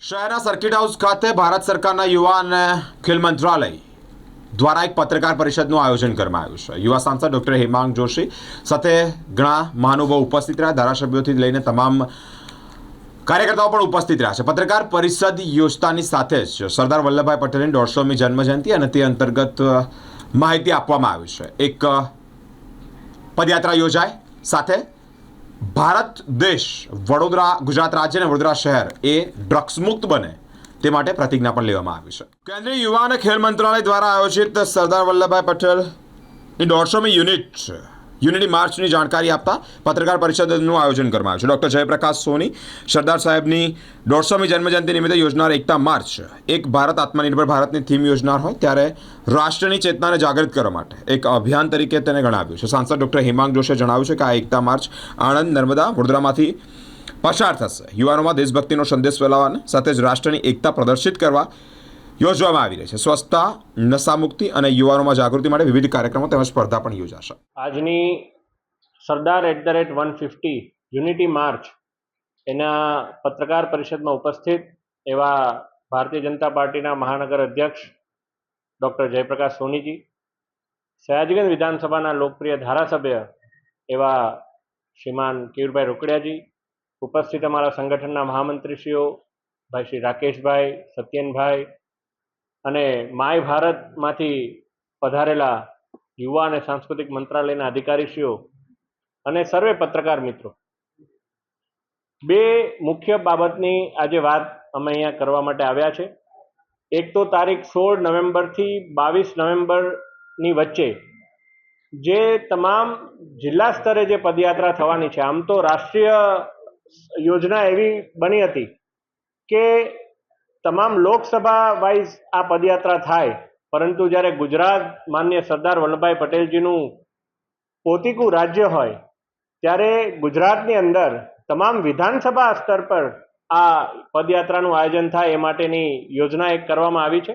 શહેરના circuit house ખાતે ભારત સરકારના યુવા અને ખેલ મંત્રાલય દ્વારા એક પત્રકાર પરિષદનું આયોજન કરવામાં આવ્યું છે. યુવા સાંસદ ડૉક્ટર હેમાંગ જોશી સાથે ઘણા મહાનુભાવ ઉપસ્થિત રહ્યા. ધારાસભ્યોથી લઈને તમામ કાર્યકર્તાઓ પણ ઉપસ્થિત રહ્યા છે. પત્રકાર પરિષદ યોજતાની સાથે જ સરદાર વલ્લભભાઈ પટેલની દોઢસોમી જન્મજયંતિ અને તે અંતર્ગત માહિતી આપવામાં આવી છે. એક પદયાત્રા યોજાય સાથે ભારત દેશ વડોદરા, ગુજરાત રાજ્ય અને વડોદરા શહેર એ ડ્રગ્સ મુક્ત બને તે માટે પ્રતિજ્ઞા પણ લેવામાં આવી છે. કેન્દ્રીય યુવા અને ખેલ મંત્રાલય દ્વારા આયોજિત સરદાર વલ્લભભાઈ પટેલની દોઢસોમી યુનિટ યુનિટી માર્ચની જાણકારી આપતા પત્રકાર પરિષદનું આયોજન કરવામાં આવ્યું છે. ડૉક્ટર જયપ્રકાશ સોની, સરદાર સાહેબની દોઢસોમી જન્મજયંતિ નિમિત્તે યોજનાર એકતા માર્ચ. એક ભારત આત્મનિર્ભર ભારતની થીમ યોજનાર હોય ત્યારે રાષ્ટ્રની ચેતનાને જાગૃત કરવા માટે એક અભિયાન તરીકે તેને ગણાવ્યું છે. સાંસદ ડૉક્ટર હિમાંગ જોશીએ જણાવ્યું છે કે આ એકતા માર્ચ આણંદ, નર્મદા, વડોદરામાંથી પસાર થશે. યુવાનોમાં દેશભક્તિનો સંદેશ ફેલાવવાને સાથે જ રાષ્ટ્રની એકતા પ્રદર્શિત કરવા યોજવામાં આવી રહી છે. સ્વચ્છતા, નશામુક્તિ અને યુવાનોમાં જાગૃતિ માટે વિવિધ કાર્યક્રમો તેમજ સ્પર્ધા પણ યોજાશે. આજની Sardar at the rate one fifty unity march એના પત્રકાર પરિષદમાં ઉપસ્થિત એવા ભારતીય જનતા પાર્ટીના મહાનગર અધ્યક્ષ ડૉક્ટર જયપ્રકાશ સોનીજી, સયાજગંજ વિધાનસભાના લોકપ્રિય ધારાસભ્ય એવા શ્રીમાન કેયુરભાઈ રોકડિયાજી, ઉપસ્થિત અમારા સંગઠનના મહામંત્રીશ્રીઓ ભાઈ શ્રી રાકેશભાઈ, સત્યનભાઈ અને માય ભારતમાંથી પધારેલા યુવા અને સાંસ્કૃતિક મંત્રાલયના અધિકારીશ્રીઓ અને સર્વે પત્રકાર મિત્રો. બે મુખ્ય બાબતની આજે વાત અમે અહીંયા કરવા માટે આવ્યા છે. એક તો તારીખ સોળ નવેમ્બરથી બાવીસ નવેમ્બરની વચ્ચે જે તમામ જિલ્લા સ્તરે જે પદયાત્રા થવાની છે, આમ તો રાષ્ટ્રીય યોજના એવી બની હતી કે તમામ લોકસભા વાઇઝ આ પદયાત્રા થાય. પરંતુ જ્યારે ગુજરાત માન્ય સરદાર વલ્લભભાઈ પટેલજીનું પોતીકું રાજ્ય હોય, ત્યારે ગુજરાતની અંદર તમામ વિધાનસભા સ્તર પર આ પદયાત્રાનું આયોજન થાય એ માટેની યોજના એક કરવામાં આવી છે.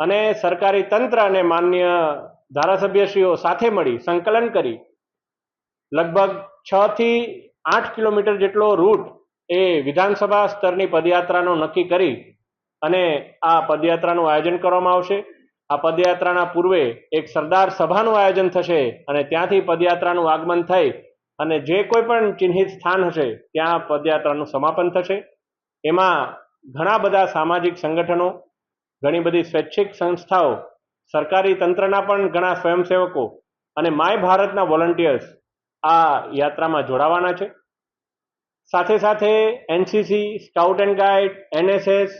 અને સરકારી તંત્ર અને માન્ય ધારાસભ્યશ્રીઓ સાથે મળી સંકલન કરી લગભગ છ થી આઠ કિલોમીટર જેટલો રૂટ એ વિધાનસભા સ્તરની પદયાત્રાનો નક્કી કરી અને આ પદયાત્રાનું આયોજન કરવામાં આવશે. આ પદયાત્રાના પૂર્વે એક સરદાર સભાનું આયોજન થશે અને ત્યાંથી પદયાત્રાનું આગમન થઈ અને જે કોઈ પણ ચિહ્નિત સ્થાન હશે, ત્યાં પદયાત્રાનું સમાપન થશે. એમાં ઘણા બધા સામાજિક સંગઠનો, ઘણી બધી સ્વૈચ્છિક સંસ્થાઓ, સરકારી તંત્રના પણ ઘણા સ્વયંસેવકો અને માય ભારતના વોલન્ટિયર્સ આ યાત્રામાં જોડાવાના છે. સાથે સાથે NCC scout and guide, NSS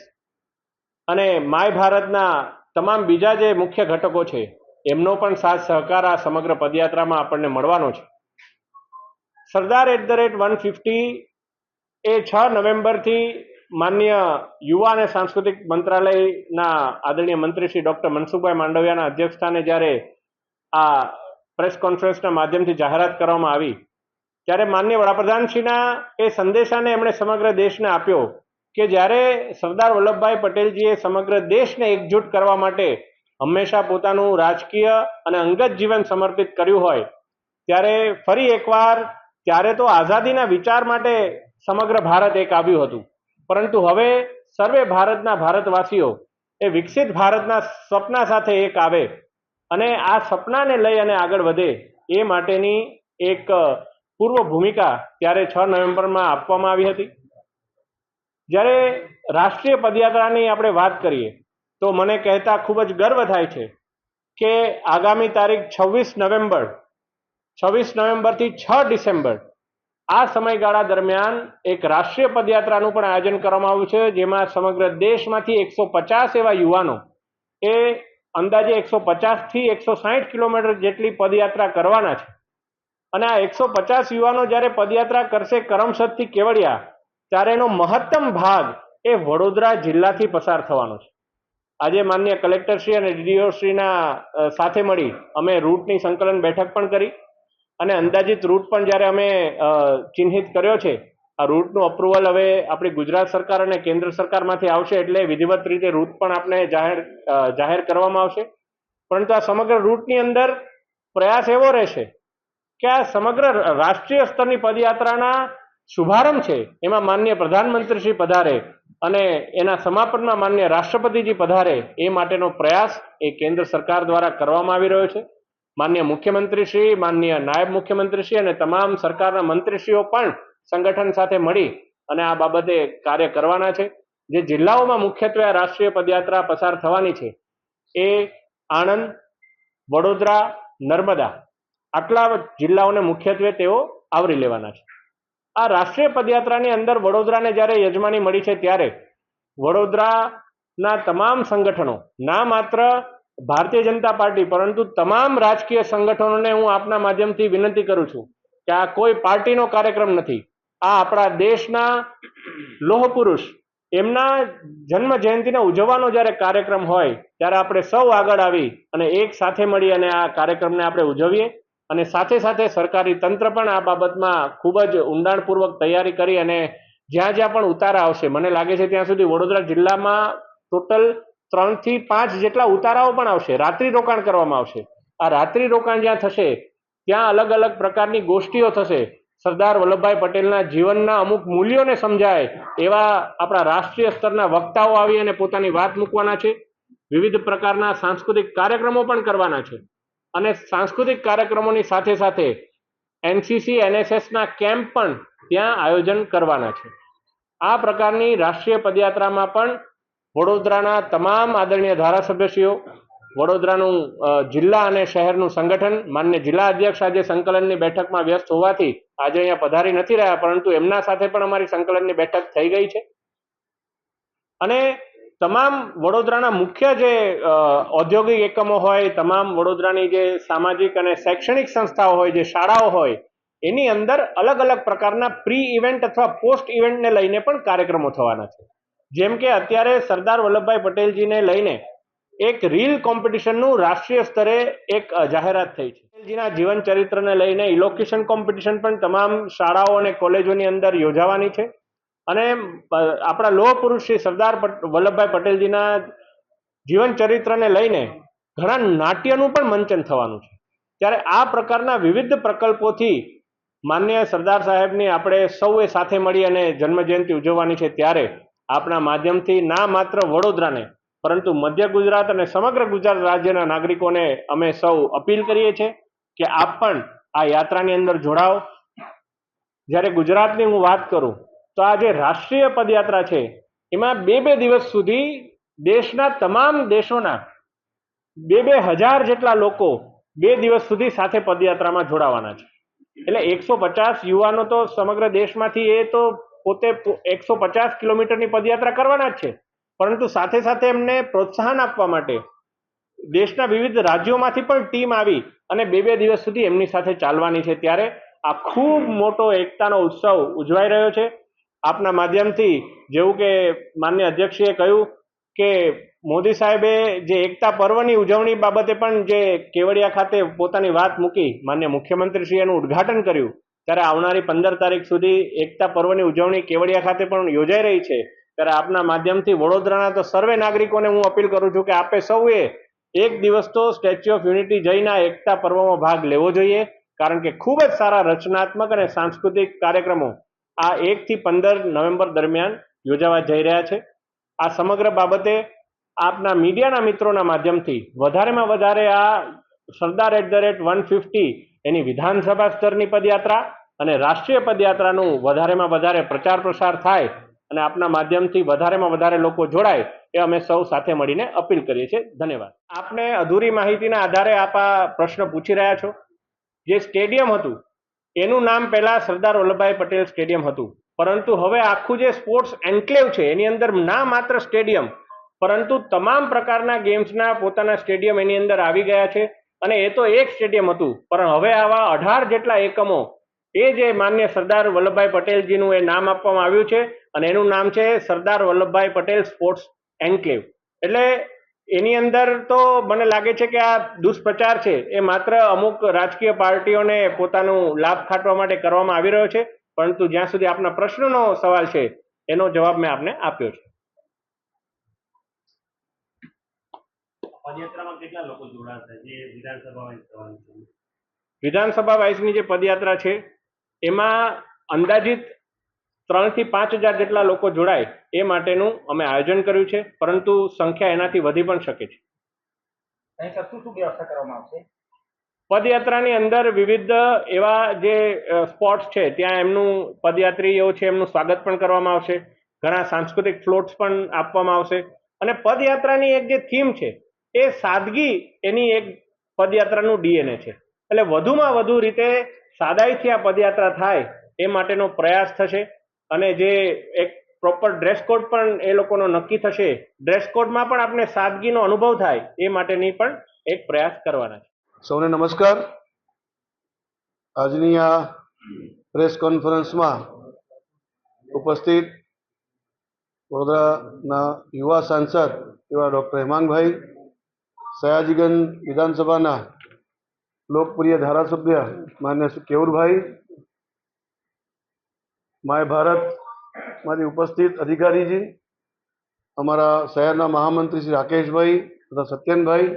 અને માય ભારતના તમામ બીજા જે મુખ્ય ઘટકો છે, એમનો પણ સાથ સહકાર આ સમગ્ર પદયાત્રામાં આપણને મળવાનો છે. Sardar at the rate one fifty એ છ નવેમ્બરથી માન્ય યુવા અને સાંસ્કૃતિક મંત્રાલયના આદરણીય મંત્રી શ્રી ડૉક્ટર મનસુખભાઈ માંડવિયાના અધ્યક્ષસ્થાને જ્યારે આ પ્રેસ કોન્ફરન્સના માધ્યમથી જાહેરાત કરવામાં આવી, ત્યારે માન્ય વડાપ્રધાનશ્રીના એ સંદેશાને એમણે સમગ્ર દેશને આપ્યો કે જ્યારે સરદાર વલ્લભભાઈ પટેલજીએ સમગ્ર દેશને એકજૂટ કરવા માટે હંમેશા પોતાનું રાજકીય અને અંગત જીવન સમર્પિત કર્યું હોય, ત્યારે ફરી એકવાર ત્યારે તો આઝાદીના વિચાર માટે સમગ્ર ભારત એક આવ્યું હતું. પરંતુ હવે સર્વે ભારતના ભારતવાસીઓ એ વિકસિત ભારતના સપના સાથે એક આવે અને આ સપનાને લઈ અને આગળ વધે એ માટેની એક પૂર્વ ભૂમિકા ત્યારે છ નવેમ્બરમાં આપવામાં આવી હતી. જ્યારે રાષ્ટ્રીય પદયાત્રાની આપણે વાત કરીએ, તો મને કહેતા ખૂબ જ ગર્વ થાય છે કે આગામી તારીખ છવ્વીસ નવેમ્બર, છવ્વીસ નવેમ્બરથી છ ડિસેમ્બર, આ સમયગાળા દરમિયાન એક રાષ્ટ્રીય પદયાત્રાનું પણ આયોજન કરવામાં આવ્યું છે, જેમાં સમગ્ર દેશમાંથી એકસો પચાસ એવા યુવાનો એ અંદાજે એકસો પચાસથી એકસો સાહીઠ કિલોમીટર જેટલી પદયાત્રા કરવાના છે. અને આ એકસો પચાસ યુવાનો જ્યારે પદયાત્રા કરશે, કરમસદથી કેવડિયા ત્યારે એનો મહત્તમ ભાગ એ વડોદરા જિલ્લાથી પસાર થવાનો છે. આજે માન્ય કલેક્ટરશ્રી અને ડીડીઓશ્રીના સાથે મળી અમે રૂટની સંકલન બેઠક પણ કરી અને અંદાજિત રૂટ પણ જ્યારે અમે ચિહ્નિત કર્યો છે, આ રૂટનું અપ્રુવલ હવે આપણી ગુજરાત સરકાર અને કેન્દ્ર સરકારમાંથી આવશે એટલે વિધિવત રીતે રૂટ પણ આપણે જાહેર જાહેર કરવામાં આવશે. પરંતુ આ સમગ્ર રૂટની અંદર પ્રયાસ એવો રહેશે કે આ સમગ્ર રાષ્ટ્રીય સ્તરની પદયાત્રાના શુભારંભ છે. એમાં માન્ય પ્રધાનમંત્રીશ્રી પધારે અને એના સમાપનમાં માન્ય રાષ્ટ્રપતિજી પધારે એ માટેનો પ્રયાસ એ કેન્દ્ર સરકાર દ્વારા કરવામાં આવી રહ્યો છે. માન્ય મુખ્યમંત્રીશ્રી, માન્ય નાયબ મુખ્યમંત્રીશ્રી અને તમામ સરકારના મંત્રીશ્રીઓ પણ સંગઠન સાથે મળી અને આ બાબતે કાર્ય કરવાના છે. જે જિલ્લાઓમાં મુખ્યત્વે રાષ્ટ્રીય પદયાત્રા પસાર થવાની છે એ આણંદ, વડોદરા, નર્મદા આટલા જિલ્લાઓને મુખ્યત્વે તેઓ આવરી લેવાના છે. આ રાષ્ટ્રીય પદયાત્રાની અંદર વડોદરાને જ્યારે યજમાની મળી છે ત્યારે વડોદરાના તમામ સંગઠનો, ના માત્ર ભારતીય જનતા પાર્ટી, પરંતુ તમામ રાજકીય સંગઠનોને હું આપના માધ્યમથી વિનંતી કરું છું કે આ કોઈ પાર્ટીનો કાર્યક્રમ નથી. આ આપણા દેશના લોહ પુરુષ એમના જન્મ જયંતિને ઉજવવાનો જ્યારે કાર્યક્રમ હોય, ત્યારે આપણે સૌ આગળ આવી અને એક સાથે મળી અને આ કાર્યક્રમને આપણે ઉજવીએ. અને સાથે સાથે સરકારી તંત્ર પણ આ બાબતમાં ખૂબ જ ઊંડાણપૂર્વક તૈયારી કરી અને જ્યાં જ્યાં પણ ઉતારા આવશે. મને લાગે છે ત્યાં સુધી વડોદરા જિલ્લામાં ટોટલ ત્રણથી પાંચ જેટલા ઉતારાઓ પણ આવશે. રાત્રિ રોકાણ કરવામાં આવશે. આ રાત્રિ રોકાણ જ્યાં થશે, ત્યાં અલગ અલગ પ્રકારની ગોષ્ઠીઓ થશે. સરદાર વલ્લભભાઈ પટેલના જીવનના અમુક મૂલ્યોને સમજાય એવા આપણા રાષ્ટ્રીય સ્તરના વક્તાઓ આવી અને પોતાની વાત મૂકવાના છે. વિવિધ પ્રકારના સાંસ્કૃતિક કાર્યક્રમો પણ કરવાના છે. અને સાંસ્કૃતિક કાર્યક્રમોની સાથે સાથે એનસીસી એનએસએસના કેમ્પ પણ ત્યાં આયોજન કરવાના છે. આ પ્રકારની રાષ્ટ્રીય પદયાત્રામાં પણ વડોદરાના તમામ આદરણીય ધારાસભ્યશ્રીઓ, વડોદરાનું જિલ્લા અને શહેરનું સંગઠન, માન્ય જિલ્લા અધ્યક્ષ આજે સંકલનની બેઠકમાં વ્યસ્ત હોવાથી આજે અહીંયા પધારી નથી રહ્યા, પરંતુ એમના સાથે પણ અમારી સંકલનની બેઠક થઈ ગઈ છે. અને તમામ વડોદરાના મુખ્ય જે ઔદ્યોગિક એકમો હોય, તમામ વડોદરાની જે સામાજિક અને શૈક્ષણિક સંસ્થાઓ હોય, જે શાળાઓ હોય, એની અંદર અલગ અલગ પ્રકારના પ્રી ઇવેન્ટ અથવા પોસ્ટ ઇવેન્ટને લઈને પણ કાર્યક્રમો થવાના છે. જેમ કે અત્યારે સરદાર વલ્લભભાઈ પટેલજીને લઈને એક રીલ કોમ્પિટિશનનું રાષ્ટ્રીય સ્તરે એક જાહેરાત થઈ છે. પટેલજીના જીવન ચરિત્રને લઈને ઇલોક્યુશન કોમ્પિટિશન પણ તમામ શાળાઓ અને કોલેજોની અંદર યોજાવાની છે. અને આપણા લોહ પુરુષ શ્રી સરદાર વલ્લભભાઈ પટેલજીના જીવન ચરિત્રને લઈને ઘણા નાટ્યનું પણ મંચન થવાનું છે. ત્યારે આ પ્રકારના વિવિધ પ્રકલ્પોથી માન્ય સરદાર સાહેબની આપણે સૌએ સાથે મળી અને જન્મજયંતિ ઉજવવાની છે ત્યારે આપણા માધ્યમથી ના માત્ર વડોદરાને, પરંતુ મધ્ય ગુજરાત અને સમગ્ર ગુજરાત રાજ્યના નાગરિકોને અમે સૌ અપીલ કરીએ છીએ કે આપ પણ આ યાત્રાની અંદર જોડાઓ. જ્યારે ગુજરાતની હું વાત કરું તો આ જે રાષ્ટ્રીય પદયાત્રા છે, એમાં બે બે દિવસ સુધી દેશના તમામ દેશોના બે બે હજાર જેટલા લોકો બે દિવસ સુધી સાથે પદયાત્રામાં જોડાવાના છે. એટલે એકસો પચાસ યુવાનો તો સમગ્ર દેશમાંથી એ તો પોતે એકસો પચાસ કિલોમીટરની પદયાત્રા કરવાના જ છે. પરંતુ સાથે સાથે એમને પ્રોત્સાહન આપવા માટે દેશના વિવિધ રાજ્યોમાંથી પણ ટીમ આવી અને બે બે દિવસ સુધી એમની સાથે ચાલવાની છે. ત્યારે આ ખૂબ મોટો એકતાનો ઉત્સવ ઉજવાઈ રહ્યો છે. આપના માધ્યમથી જેવું કે માન્ય અધ્યક્ષીએ કહ્યું કે મોદી સાહેબે જે એકતા પર્વની ઉજવણી બાબતે પણ જે કેવડિયા ખાતે પોતાની વાત મૂકી, માન્ય મુખ્યમંત્રીશ્રીએ એનું ઉદ્ઘાટન કર્યું, ત્યારે આવનારી પંદર તારીખ સુધી એકતા પર્વની ઉજવણી કેવડિયા ખાતે પણ યોજાઈ રહી છે. ત્યારે આપના માધ્યમથી વડોદરાના તો સર્વે નાગરિકોને હું અપીલ કરું છું કે આપે સૌએ એક દિવસ તો સ્ટેચ્યુ ઓફ યુનિટી જઈને એકતા પર્વમાં ભાગ લેવો જોઈએ, કારણ કે ખૂબ જ સારા રચનાત્મક અને સાંસ્કૃતિક કાર્યક્રમો આ એકથી પંદર નવેમ્બર દરમિયાન યોજાવા જઈ રહ્યા છે. આ સમગ્ર બાબતે આપના મીડિયાના મિત્રોના માધ્યમથી વધારેમાં વધારે આ Sardar at the rate one fifty એની વિધાનસભા સ્તરની પદયાત્રા અને રાષ્ટ્રીય પદયાત્રાનું વધારેમાં વધારે પ્રચાર પ્રસાર થાય અને આપના માધ્યમથી વધારેમાં વધારે લોકો જોડાય એ અમે સૌ સાથે મળીને અપીલ કરીએ છીએ. ધન્યવાદ. આપને અધૂરી માહિતીના આધારે આપ આ પ્રશ્ન પૂછી રહ્યા છો. જે સ્ટેડિયમ હતું એનું નામ પહેલાં સરદાર વલ્લભભાઈ પટેલ સ્ટેડિયમ હતું. પરંતુ હવે આખું જે સ્પોર્ટ્સ એન્કલેવ છે, એની અંદર ના માત્ર સ્ટેડિયમ, પરંતુ તમામ પ્રકારના ગેમ્સના પોતાના સ્ટેડિયમ એની અંદર આવી ગયા છે અને એ તો એક સ્ટેડિયમ હતું. પણ હવે આવા અઢાર જેટલા એકમો, એ જે માન્ય સરદાર વલ્લભભાઈ પટેલજીનું એ નામ આપવામાં આવ્યું છે અને એનું નામ છે સરદાર વલ્લભભાઈ પટેલ સ્પોર્ટ્સ એન્કલેવ. એટલે એની અંદર તો મને લાગે છે કે આ દુષ્પ્રચાર છે એ માત્ર અમુક રાજકીય પાર્ટીઓને પોતાનું લાભ ખાટવા માટે કરવામાં આવી રહ્યો છે પરંતુ જ્યાં સુધી આપના પ્રશ્નનો સવાલ છે એનો જવાબ મેં આપને આપ્યો છે. પદયાત્રામાં કેટલા લોકો જોડાશે જે વિધાનસભા વાઇઝ વિધાનસભા વાઇઝની જે પદયાત્રા છે એમાં અંદાજિત ત્રણથી પાંચ હજાર જેટલા લોકો જોડાય એ માટેનું અમે આયોજન કર્યું છે પરંતુ સંખ્યા એનાથી વધી પણ શકે છે. પદયાત્રાની અંદર વિવિધ એવા જે સ્પોટ્સ છે ત્યાં એમનું પદયાત્રીઓ છે એમનું સ્વાગત પણ કરવામાં આવશે. ઘણા સાંસ્કૃતિક ફ્લોટ્સ પણ આપવામાં આવશે. અને પદયાત્રાની એક જે થીમ છે એ સાદગી એની એક પદયાત્રાનું ડીએનએ છે. એટલે વધુમાં વધુ રીતે સાદાઈથી આ પદયાત્રા થાય એ માટેનો પ્રયાસ થશે. અને જે એક પ્રોપર ડ્રેસ કોડ પણ એ લોકોનો નક્કી થશે ડ્રેસ કોડમાં પણ આપણે સાદગીનો અનુભવ થાય, એ માટેની પણ એક પ્રયાસ કરવાના છે. સૌને નમસ્કાર. આજની આ પ્રેસ કોન્ફરન્સમાં ઉપસ્થિત વડોદરાના યુવા સાંસદ એવા ડૉક્ટર હેમાંગભાઈ, સયાજીગંજ વિધાનસભાના લોકપ્રિય ધારાસભ્ય માન્ય કેવુરભાઈ માય ભારતમાંથી ઉપસ્થિત અધિકારીજી, અમારા શહેરના મહામંત્રી શ્રી રાકેશભાઈ તથા સત્યનભાઈ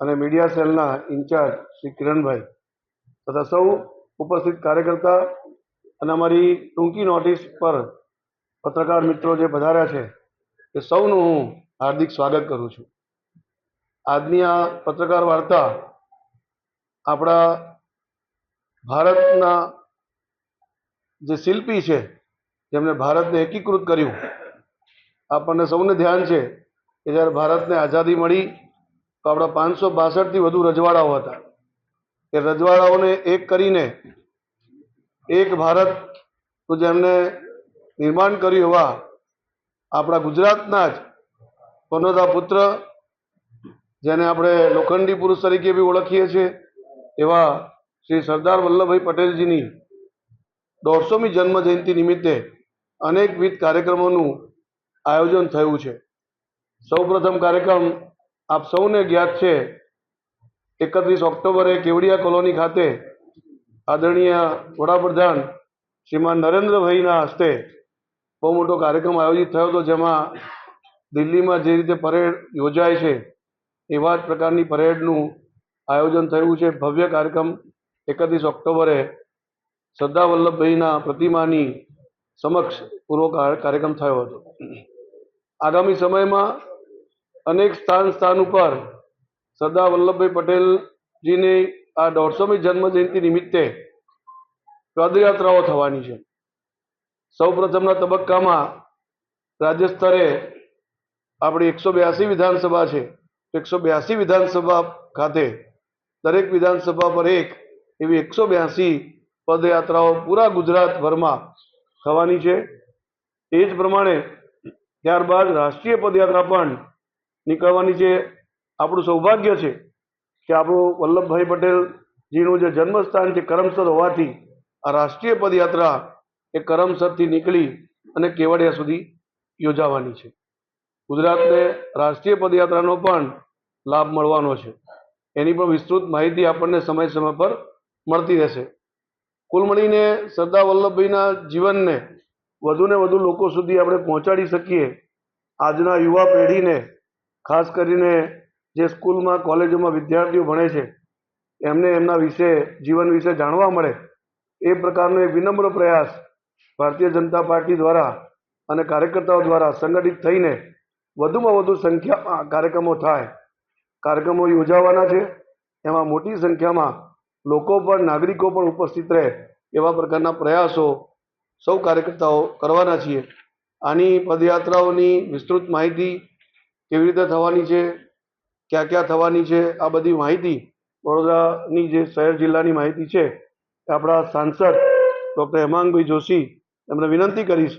અને મીડિયા સેલના ઇન્ચાર્જ શ્રી કિરણભાઈ તથા સૌ ઉપસ્થિત કાર્યકર્તા અને અમારી ટૂંકી નોટિસ પર પત્રકાર મિત્રો જે પધાર્યા છે, એ સૌનું હું હાર્દિક સ્વાગત કરું છું. આજની આ પત્રકાર વાર્તા આપણા ભારતના જે શિલ્પી છે જેમણે ભારતને એકીકૃત કર્યું. આપણને સૌને ધ્યાન છે કે જ્યારે ભારતને આઝાદી મળી, તો આપણા પાંચસો બાસઠથી વધુ રજવાડાઓ હતા. એ રજવાડાઓને એક કરીને એક ભારત તો જેમને નિર્માણ કર્યું એવા આપણા ગુજરાતના જ પનોદા પુત્ર, જેને આપણે લોખંડી પુરુષ તરીકે બી ઓળખીએ છીએ, એવા શ્રી સરદાર વલ્લભભાઈ પટેલજીની દોઢસોમી જન્મ જયંતિ નિમિત્તે અનેકવિધ કાર્યક્રમોનું આયોજન થયું છે. સૌપ્રથમ કાર્યક્રમ આપ સૌને જ્ઞાત છે. એકત્રીસ ઓક્ટોબરે કેવડિયા કોલોની ખાતે આદરણીય વડાપ્રધાન શ્રીમાન નરેન્દ્રભાઈના હસ્તે બહુ મોટો કાર્યક્રમ આયોજિત થયો હતો, જેમાં દિલ્હીમાં જે રીતે પરેડ યોજાય છે એવા જ પ્રકારની પરેડનું આયોજન થયું છે. ભવ્ય કાર્યક્રમ એકત્રીસ ઓક્ટોબરે સરદાર વલ્લભભાઈના પ્રતિમાની સમક્ષ પૂર્વ કાર્યક્રમ થયો હતો. આગામી સમયમાં અનેક સ્થાન સ્થાન ઉપર સરદાર વલ્લભભાઈ પટેલજીની આ દોઢસોમી જન્મજયંતિ નિમિત્તે પદયાત્રાઓ થવાની છે. સૌ પ્રથમના તબક્કામાં રાજ્ય સ્તરે આપણી એકસો બ્યાસી વિધાનસભા છે. એકસો બ્યાસી વિધાનસભા ખાતે દરેક વિધાનસભા પર એક એવી એકસો બ્યાસી પદયાત્રાઓ પૂરા ગુજરાતભરમાં થવાની છે. એ જ પ્રમાણે ત્યારબાદ રાષ્ટ્રીય પદયાત્રા પણ નીકળવાની છે. આપણું સૌભાગ્ય છે કે આપણું વલ્લભભાઈ પટેલજીનું જે જન્મસ્થાન છે કરમસર હોવાથી આ રાષ્ટ્રીય પદયાત્રા એ કરમસરથી નીકળી અને કેવડિયા સુધી યોજાવાની છે. ગુજરાતને રાષ્ટ્રીય પદયાત્રાનો પણ લાભ મળવાનો છે. એની પણ વિસ્તૃત માહિતી આપણને સમય સમય પર મળતી રહેશે. કુલ મળીને સરદાર વલ્લભભાઈના જીવનને વધુને વધુ લોકો સુધી આપણે પહોંચાડી શકીએ. આજના યુવા પેઢીને, ખાસ કરીને જે સ્કૂલમાં, કોલેજોમાં વિદ્યાર્થીઓ ભણે છે, એમને એમના વિશે, જીવન વિશે જાણવા મળે, એ પ્રકારનો એક વિનમ્ર પ્રયાસ ભારતીય જનતા પાર્ટી દ્વારા અને કાર્યકર્તાઓ દ્વારા સંગઠિત થઈને વધુમાં વધુ સંખ્યામાં કાર્યક્રમો થાય. કાર્યક્રમો યોજાવાના છે. એમાં મોટી સંખ્યામાં લોકો પણ, નાગરિકો પણ ઉપસ્થિત રહે એવા પ્રકારના પ્રયાસો સૌ કાર્યકર્તાઓ કરવાના છીએ. આની પદયાત્રાઓની વિસ્તૃત માહિતી કેવી રીતે થવાની છે, ક્યાં ક્યાં થવાની છે, આ બધી માહિતી વડોદરાની જે શહેર જિલ્લાની માહિતી છે આપણા સાંસદ ડૉક્ટર હેમાંગભાઈ જોશી એમને વિનંતી કરીશ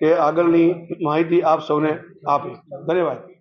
કે આગળની માહિતી આપ સૌને આપે. ધન્યવાદ.